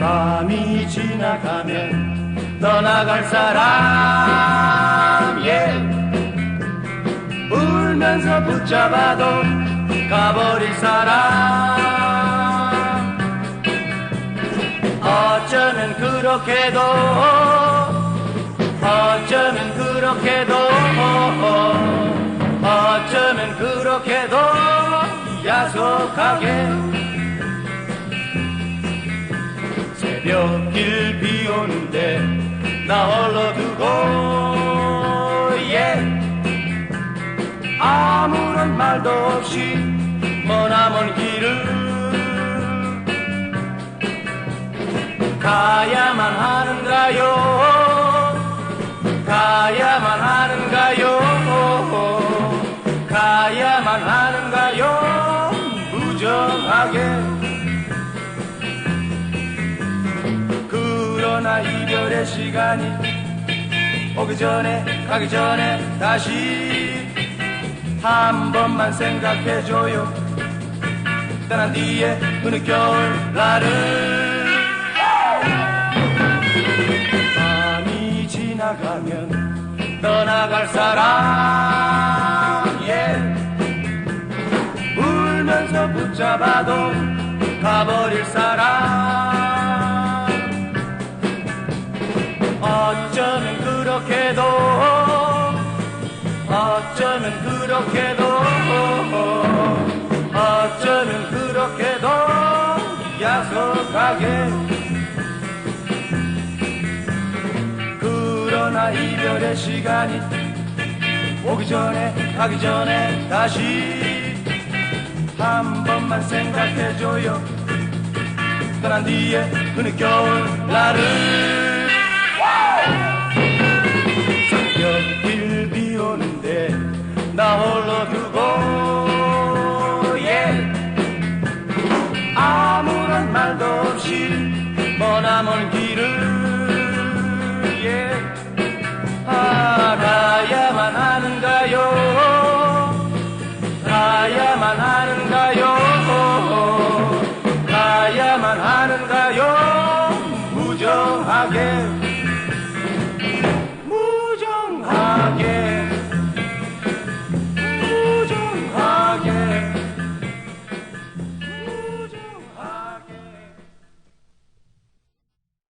밤이 지나가면 떠나갈 사람 예. 울면서 붙잡아도 가버릴 사람. 어쩌면 그렇게도 어쩌면 그렇게도 어쩌면 그렇게도 야속하게 새벽길 비 오는데 나 홀로 두고 예. 아무런 말도 없이 머나먼 길을 가야만 하는가요? 가야만 하는가요? 가야만 하는가요? 무정하게 이별의 시간이 오기 전에 가기 전에 다시 한 번만 생각해줘요. 떠난 뒤에 어느 겨울 날을 밤이 지나가면 떠나갈 사람 예 울면서 붙잡아도 가버릴 사람 그렇게도 어쩌면 그렇게도 야속하게. 그러나 이별의 시간이 오기 전에 가기 전에 다시 한 번만 생각해줘요. 떠난 뒤에 그 늦겨울 날을 예. 먼 길을 예. 알아야만 하는가요? 알아야만 하는가요